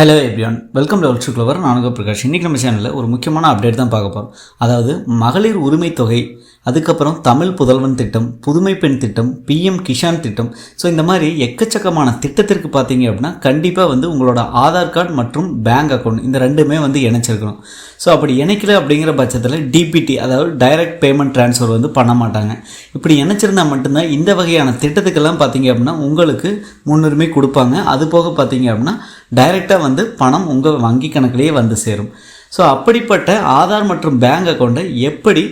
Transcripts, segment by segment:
Hello everyone welcome to அல்ட்ரு நானுக பிரகாஷ். இன்றைக்கி நம்ம சேனலில் ஒரு முக்கியமான அப்டேட் தான் பார்க்க போகிறோம் அதாவது மகளிர் உரிமை தொகை அதுக்கப்புறம் தமிழ் புதல்வன் திட்டம் புதுமை பெண் திட்டம் பிஎம் கிஷான் திட்டம். ஸோ இந்த மாதிரி எக்கச்சக்கமான திட்டத்திற்கு பார்த்தீங்க அப்படின்னா கண்டிப்பாக வந்து உங்களோட ஆதார் கார்டு மற்றும் பேங்க் அக்கௌண்ட் இந்த ரெண்டுமே வந்து இணைச்சிருக்கணும். ஸோ அப்படி இணைக்கல அப்படிங்கிற பட்சத்தில் டிபிடி அதாவது டைரக்ட் பேமெண்ட் ட்ரான்ஸ்ஃபர் வந்து பண்ண மாட்டாங்க. இப்படி இணைச்சிருந்தா மட்டும்தான் இந்த வகையான திட்டத்துக்கெல்லாம் பார்த்தீங்க அப்படின்னா உங்களுக்கு முன்னுரிமை கொடுப்பாங்க. அது போக பார்த்தீங்க அப்படின்னா டைரெக்டாக வந்து பணம் உங்கள் வங்கி கணக்கிலேயே வந்து சேரும். ஸோ அப்படிப்பட்ட ஆதார் மற்றும் பேங்க் அக்கௌண்ட்டை எப்படி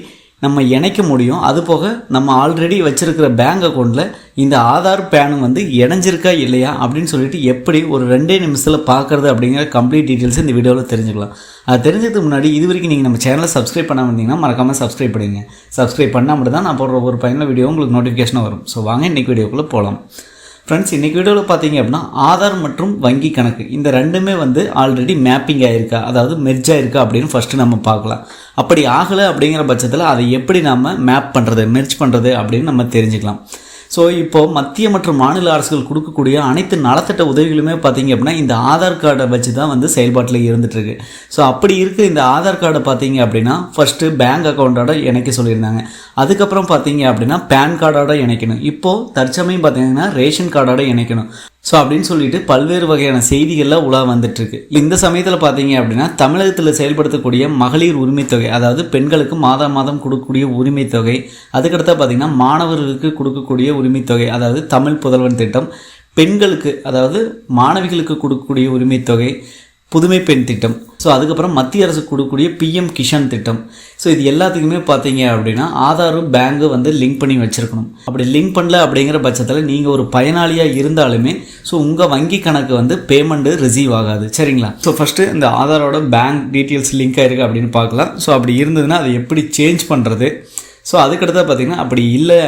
நம்ம இணைக்க முடியும். அது போக நம்ம ஆல்ரெடி வச்சுருக்கிற பேங்க் அக்கௌண்ட்டில் இந்த ஆதார் பேனும் வந்து இணைஞ்சிருக்கா இல்லையா அப்படின்னு சொல்லிட்டு எப்படி ஒரு ரெண்டே நிமிஷத்தில் பார்க்குறது அப்படிங்கிற கம்ப்ளீட் டீட்டெயில்ஸ் இந்த வீடியோவில் தெரிஞ்சுக்கலாம். அது தெரிஞ்சதுக்கு முன்னாடி இது வரைக்கும் நீங்கள் நம்ம சேனலை சப்ஸ்கிரைப் பண்ணாமல் இருந்தீங்கன்னா மறக்காமல் சப்ஸ்கிரைப் பண்ணுங்க சப்ஸ்கிரைப் பண்ணால் மட்டும் தான் நான் போடுற ஒரு பயனுள்ள வீடியோ உங்களுக்கு நோட்டிஃபிகேஷனாக வரும். ஸோ வாங்க இன்றைக்கி வீடியோக்குள்ளே போகலாம் ஃப்ரெண்ட்ஸ் இன்றைக்கி வீடியோவில் பார்த்தீங்க அப்படின்னா ஆதார் மற்றும் வங்கி கணக்கு. இந்த ரெண்டுமே வந்து ஆல்ரெடி மேப்பிங் ஆகிருக்கா அதாவது மெர்ஜ் ஆயிருக்கா அப்படின்னு ஃபஸ்ட்டு நம்ம பார்க்கலாம். அப்படி ஆகலை அப்படிங்கிற பட்சத்தில் அதை எப்படி நம்ம மேப் பண்ணுறது மெர்ஜ் பண்ணுறது அப்படின்னு நம்ம தெரிஞ்சுக்கலாம். ஸோ இப்போ மத்திய மற்றும் மாநில அரசுகள் கொடுக்கக்கூடிய அனைத்து நலத்திட்ட உதவிகளுமே பார்த்தீங்க அப்படின்னா இந்த ஆதார் கார்டை வச்சு தான் வந்து செயல்பாட்டில் இருந்துகிட்ருக்கு ஸோ அப்படி இருக்க இந்த ஆதார் கார்டை பார்த்தீங்க அப்படின்னா ஃபஸ்ட்டு பேங்க் அக்கௌண்ட்டோட இணைக்க சொல்லியிருந்தாங்க. அதுக்கப்புறம் பார்த்தீங்க அப்படின்னா பேன் கார்டோட இணைக்கணும். இப்போது தற்சமயம் பார்த்தீங்கன்னா ரேஷன் கார்டோட இணைக்கணும். ஸோ அப்படின்னு சொல்லிட்டு பல்வேறு வகையான செய்திகள்லாம் உலா வந்துட்டுருக்கு. இந்த சமயத்தில் பார்த்தீங்க அப்படின்னா தமிழகத்தில் செயல்படுத்தக்கூடிய மகளிர் உரிமைத்தொகை அதாவது பெண்களுக்கு மாதம் மாதம் கொடுக்கக்கூடிய உரிமைத்தொகை தொகை பார்த்திங்கன்னா பார்த்தீங்கன்னா மாணவர்களுக்கு கொடுக்கக்கூடிய உரிமைத்தொகை அதாவது தமிழ் புதல்வன் திட்டம் பெண்களுக்கு அதாவது மாணவிகளுக்கு கொடுக்கக்கூடிய உரிமைத்தொகை புதுமை பெண் திட்டம். ஸோ அதுக்கப்புறம் மத்திய அரசு கொடுக்கக்கூடிய பிஎம் கிஷான் திட்டம். ஸோ இது எல்லாத்துக்குமே பார்த்தீங்க அப்படின்னா ஆதாரும் பேங்கு வந்து லிங்க் பண்ணி வச்சுருக்கணும். அப்படி லிங்க் பண்ணல அப்படிங்கிற பட்சத்தில் நீங்கள் ஒரு பயனாளியாக இருந்தாலுமே ஸோ உங்கள் வங்கி கணக்கு வந்து பேமெண்ட்டு ரிசீவ் ஆகாது. சரிங்களா? ஸோ ஃபஸ்ட்டு இந்த ஆதாரோட பேங்க் டீட்டெயில்ஸ் லிங்க் ஆயிருக்கு அப்படின்னு பார்க்கலாம். ஸோ அப்படி இருந்ததுன்னா அதை எப்படி சேஞ்ச் பண்ணுறது ஸோ அதுக்கடுத்தா பார்த்தீங்கன்னா அப்படி இல்லை.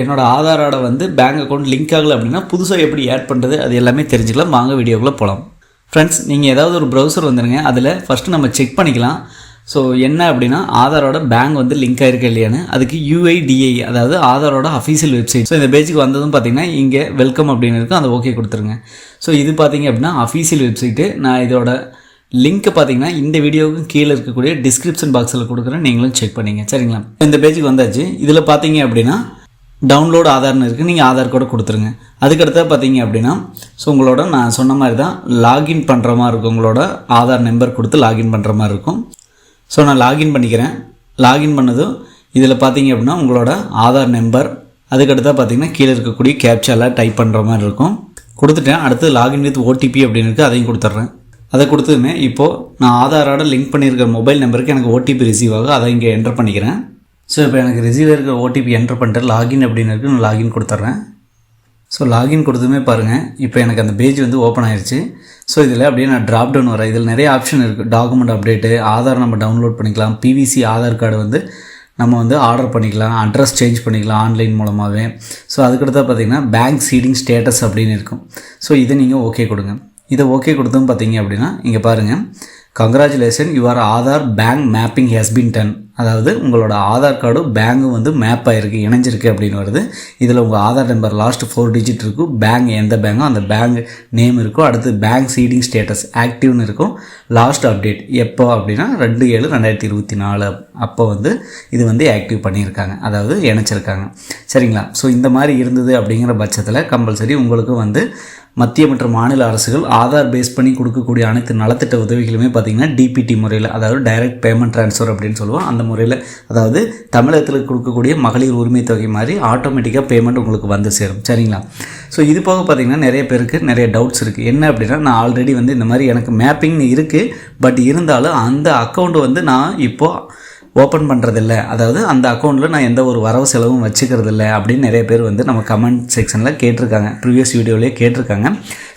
என்னோடய ஆதாரோட வந்து பேங்க் அக்கௌண்ட் லிங்க் ஆகலை அப்படின்னா புதுசாக எப்படி ஆட் பண்ணுறது அது எல்லாமே தெரிஞ்சுக்கலாம். வாங்க வீடியோக்குள்ளே போகலாம் ஃப்ரெண்ட்ஸ் நீங்கள் ஏதாவது ஒரு ப்ரௌசர் வந்துடுங்க அதில் ஃபஸ்ட்டு நம்ம செக் பண்ணிக்கலாம். ஸோ என்ன அப்படின்னா ஆதாரோட பேங்க் வந்து லிங்க் ஆயிருக்கு இல்லையான்னு. அதுக்கு யூஐடிஐ அதாவது ஆதாரோட அஃபீஷியல் வெப்சைட் ஸோ இந்த பேஜுக்கு வந்ததும் பார்த்தீங்கன்னா இங்கே வெல்கம் அப்படின்னு இருக்கும் அதை ஓகே கொடுத்துருங்க. ஸோ இது பார்த்தீங்க அப்படின்னா அஃபீஷியல் வெப்சைட்டு நான் இதோட லிங்க்கை பார்த்தீங்கன்னா இந்த வீடியோவுக்கு கீழே இருக்கக்கூடிய டிஸ்கிரிப்ஷன் பாக்ஸில் கொடுக்குறேன். நீங்களும் செக் பண்ணிங்க. சரிங்களா? இந்த பேஜுக்கு வந்தாச்சு. இதில் பார்த்தீங்க அப்படின்னா டவுன்லோடு ஆதார்னு இருக்குது நீங்கள் ஆதார் கூட கொடுத்துருங்க. அதுக்கடுத்த பார்த்தீங்க அப்படின்னா ஸோ உங்களோட நான் சொன்ன மாதிரி தான் லாகின் பண்ணுற மாதிரி இருக்கும். உங்களோட ஆதார் நம்பர் கொடுத்து லாகின் பண்ணுற மாதிரி இருக்கும். ஸோ நான் லாகின் பண்ணிக்கிறேன். லாகின் பண்ணதும் இதில் பார்த்தீங்க அப்படின்னா உங்களோட ஆதார் நம்பர் அதுக்கடுத்தா பார்த்தீங்கன்னா கீழே இருக்கக்கூடிய கேப்சாலாம் டைப் பண்ணுற மாதிரி இருக்கும். கொடுத்துட்டேன். அடுத்து லாகின் வித் ஓடிபி அப்படின்னு இருக்குது அதையும் கொடுத்துட்றேன். அதை கொடுத்ததுமே இப்போது நான் ஆதாரோட லிங்க் பண்ணியிருக்கிற மொபைல் நம்பருக்கு எனக்கு ஓடிபி ரிசீவ் ஆகும் அதை இங்கே என்டர் பண்ணிக்கிறேன். ஸோ இப்போ எனக்கு ரிசீவ் இருக்கிற ஓடிபி என்டர் பண்ணிட்டு லாகின் அப்படின்னு இருக்கு நான் லாகின் கொடுத்துட்றேன். ஸோ லாகின் கொடுத்ததுமே பாருங்கள் இப்போ எனக்கு அந்த பேஜ் வந்து ஓப்பன் ஆயிடுச்சு ஸோ இதில் அப்படியே நான் ட்ராப் டவுன் வரேன். இதில் நிறைய ஆப்ஷன் இருக்குது டாக்குமெண்ட் அப்டேட்டு ஆதார் நம்ம டவுன்லோட் பண்ணிக்கலாம். பிவிசி ஆதார் கார்டு வந்து நம்ம வந்து ஆர்டர் பண்ணிக்கலாம். அட்ரஸ் சேஞ்ச் பண்ணிக்கலாம் ஆன்லைன் மூலமாகவே ஸோ அதுக்கடுத்தா பார்த்தீங்கன்னா பேங்க் சீடிங் ஸ்டேட்டஸ் அப்படின்னு இருக்கும். ஸோ இதை நீங்கள் ஓகே கொடுங்க. இதை ஓகே கொடுத்தும் பார்த்தீங்க அப்படின்னா இங்கே பாருங்கள் congratulation your Aadhaar bank mapping has been done அதாவது உங்களோட ஆதார் கார்டும் பேங்கும் வந்து மேப் ஆகிருக்கு இணைஞ்சிருக்கு அப்படின்னு வருது. இதில் உங்கள் Aadhaar number last four digit இருக்கும் பேங்க் எந்த பேங்கோ அந்த பேங்க் நேம் இருக்கும் அடுத்து பேங்க் சீடிங் ஸ்டேட்டஸ் ஆக்டிவ்னு இருக்கும். லாஸ்ட் அப்டேட் எப்போ அப்படின்னா ரெண்டு ஏழு ரெண்டாயிரத்தி இருபத்தி நாலு. அப்போ வந்து இது வந்து ஆக்டிவ் பண்ணியிருக்காங்க. அதாவது இணைச்சிருக்காங்க. சரிங்களா? ஸோ இந்த மாதிரி இருந்தது அப்படிங்கிற பட்சத்தில் கம்பல்சரி உங்களுக்கு வந்து மத்திய மற்றும் மாநில அரசுகள் ஆதார் பேஸ் பண்ணி கொடுக்கக்கூடிய அனைத்து நலத்திட்ட உதவிகளுமே பார்த்திங்கன்னா டிபிடி முறையில் அதாவது டைரக்ட் பேமெண்ட் ட்ரான்ஸ்ஃபர் அப்படின்னு சொல்லுவோம். அந்த முறையில் அதாவது தமிழகத்தில் கொடுக்கக்கூடிய மகளிர் உரிமை தொகை மாதிரி ஆட்டோமேட்டிக்காக பேமெண்ட் உங்களுக்கு வந்து சேரும். சரிங்களா? ஸோ இது போக பார்த்திங்கன்னா நிறைய பேருக்கு நிறைய டவுட்ஸ் இருக்குது என்ன அப்படின்னா நான் ஆல்ரெடி வந்து இந்த மாதிரி எனக்கு மேப்பிங் இருக்குது பட் இருந்தாலும் அந்த அக்கௌண்ட் வந்து நான் இப்போது ஓப்பன் பண்ணுறதில்ல அதாவது அந்த அக்கௌண்ட்டில் நான் எந்த ஒரு வரவு செலவும் வச்சுக்கிறதில்ல அப்படின்னு நிறைய பேர் வந்து நம்ம கமெண்ட் செக்ஷனில் கேட்டிருக்காங்க. ப்ரீவியஸ் வீடியோலேயே கேட்டிருக்காங்க.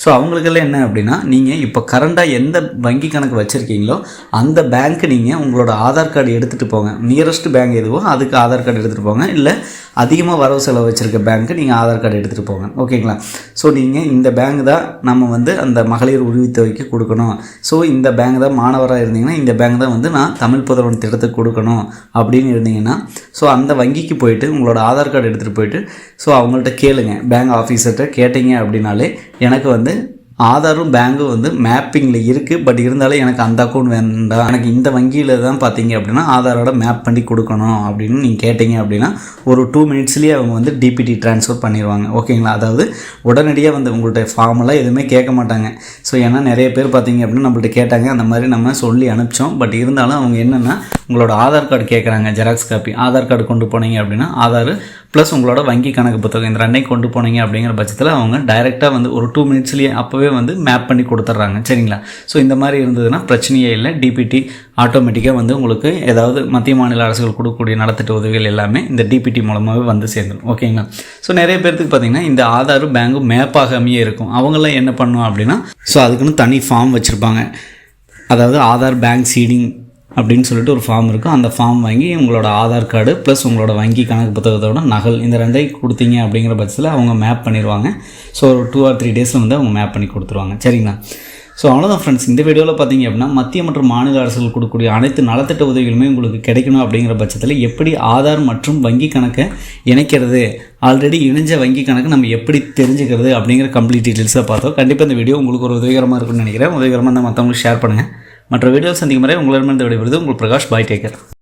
ஸோ அவங்களுக்கெல்லாம் என்ன அப்படின்னா நீங்கள் இப்போ கரண்டாக எந்த வங்கி கணக்கு வச்சுருக்கீங்களோ அந்த பேங்க்கு நீங்கள் உங்களோட ஆதார் கார்டு எடுத்துகிட்டு போங்க. நியரஸ்ட் பேங்க் எதுவோ அதுக்கு ஆதார் கார்டு எடுத்துகிட்டு போங்க. இல்லை அதிகமாக வரவு செலவு வச்சுருக்க பேங்க்கு நீங்கள் ஆதார் கார்டு எடுத்துகிட்டு போங்க. ஓகேங்களா ஸோ நீங்கள் இந்த பேங்க் தான் நம்ம வந்து அந்த மகளிர் உரிமைத்தொகைக்கு கொடுக்கணும். ஸோ இந்த பேங்க் தான் மாணவராக இருந்தீங்கன்னா இந்த பேங்க் தான் வந்து நான் தமிழ் புதல்வன் திட்டத்துக்கு கொடுக்கணும் அப்படின்னு இருந்தீங்கன்னா ஸோ அந்த வங்கிக்கு போயிட்டு உங்களோட ஆதார் கார்டு எடுத்துகிட்டு போயிட்டு ஸோ அவங்கள்ட்ட கேளுங்க. பேங்க் ஆஃபீஸர்கிட்ட கேட்டீங்க அப்படின்னாலே எனக்கு வந்து ஆதாரும் பேங்கும் வந்து மேப்பிங்கில் இருக்குது பட் இருந்தாலும் எனக்கு அந்த அக்கௌண்ட் வேண்டாம். எனக்கு இந்த வங்கியில் தான் பார்த்தீங்க அப்படின்னா ஆதாரோட மேப் பண்ணி கொடுக்கணும் அப்படின்னு நீங்கள் கேட்டிங்க அப்படின்னா ஒரு டூ மினிட்ஸ்லேயே அவங்க வந்து டிபிடி ட்ரான்ஸ்ஃபர் பண்ணிடுவாங்க. ஓகேங்களா? அதாவது உடனடியாக வந்து உங்கள்கிட்ட ஃபார்மெல்லாம் எதுவுமே கேட்க மாட்டாங்க. ஸோ ஏன்னா நிறைய பேர் பார்த்தீங்க அப்படின்னா நம்மள்ட்ட கேட்டாங்க. அந்த மாதிரி நம்ம சொல்லி அனுப்பிச்சோம். பட் இருந்தாலும் அவங்க என்னென்னா உங்களோட ஆதார் கார்டு கேட்குறாங்க ஜெராக்ஸ் காப்பி ஆதார் கார்டு கொண்டு போனீங்க அப்படின்னா ஆதார் ப்ளஸ் உங்களோட வங்கி கணக்கு புத்தகம் இந்த ரெண்டையும் கொண்டு போனீங்க அப்படிங்கிற பட்சத்தில் அவங்க டைரெக்டாக வந்து ஒரு டூ மினிட்ஸ்லேயே அப்போவே வந்து மேப் பண்ணி கொடுத்துட்றாங்க. சரிங்களா? ஸோ இந்த மாதிரி இருந்ததுன்னா பிரச்சனையே இல்லை. டிபிடி ஆட்டோமேட்டிக்காக வந்து உங்களுக்கு ஏதாவது மத்திய மாநில அரசுகள் கொடுக்கக்கூடிய நடத்திட்ட உதவிகள் எல்லாமே இந்த டிபிடி மூலமாகவே வந்து சேர்ந்துடும் ஓகேங்களா ஸோ நிறைய பேர்த்துக்கு பார்த்தீங்கன்னா இந்த ஆதாரும் பேங்கும் மேப்பாகாமையே இருக்கும். அவங்களாம் என்ன பண்ணும் அப்படின்னா ஸோ அதுக்குன்னு தனி ஃபார்ம் வச்சுருப்பாங்க. அதாவது ஆதார் பேங்க் சீடிங் அப்படின்னு சொல்லிட்டு ஒரு ஃபார்ம் இருக்கும் அந்த ஃபார்ம் வாங்கி உங்களோட ஆதார் கார்டு ப்ளஸ் உங்களோட வங்கி கணக்கு புத்தகத்தோட நகல் இந்த ரெண்டையும் கொடுத்தீங்க அப்படிங்கிற பட்சத்தில் அவங்க மேப் பண்ணிடுவாங்க ஸோ ஒரு டூ ஆர் த்ரீ டேஸில் வந்து அவங்க மேப் பண்ணி கொடுத்துருவாங்க. சரிங்களா? ஸோ அவ்வளோதான் ஃப்ரெண்ட்ஸ் இந்த வீடியோவில் பார்த்தீங்க அப்படின்னா மத்திய மற்றும் மாநில அரசுகள் கொடுக்கக்கூடிய அனைத்து நலத்திட்ட உதவிகளுமே உங்களுக்கு கிடைக்கணும் அப்படிங்கிற பட்சத்தில் எப்படி ஆதார் மற்றும் வங்கி கணக்கை இணைக்கிறது? ஆல்ரெடி இணைஞ்ச வங்கி கணக்கு நம்ம எப்படி தெரிஞ்சுக்கிறது அப்படிங்கிற கம்ப்ளீட் டீட்டெயில்ஸாக பார்த்தோம். கண்டிப்பாக இந்த வீடியோ உங்களுக்கு ஒரு உதவிகரமாக இருக்கும்னு நினைக்கிறேன். உதவிகரமாக இருந்தால் மற்றவங்களுக்கு ஷேர் பண்ணுங்கள் மற்ற வீடியோ சந்திக்கும் வரை உங்களிடமிருந்து விடைபெறுவது உங்கள் பிரகாஷ் பாய் டேக்கர்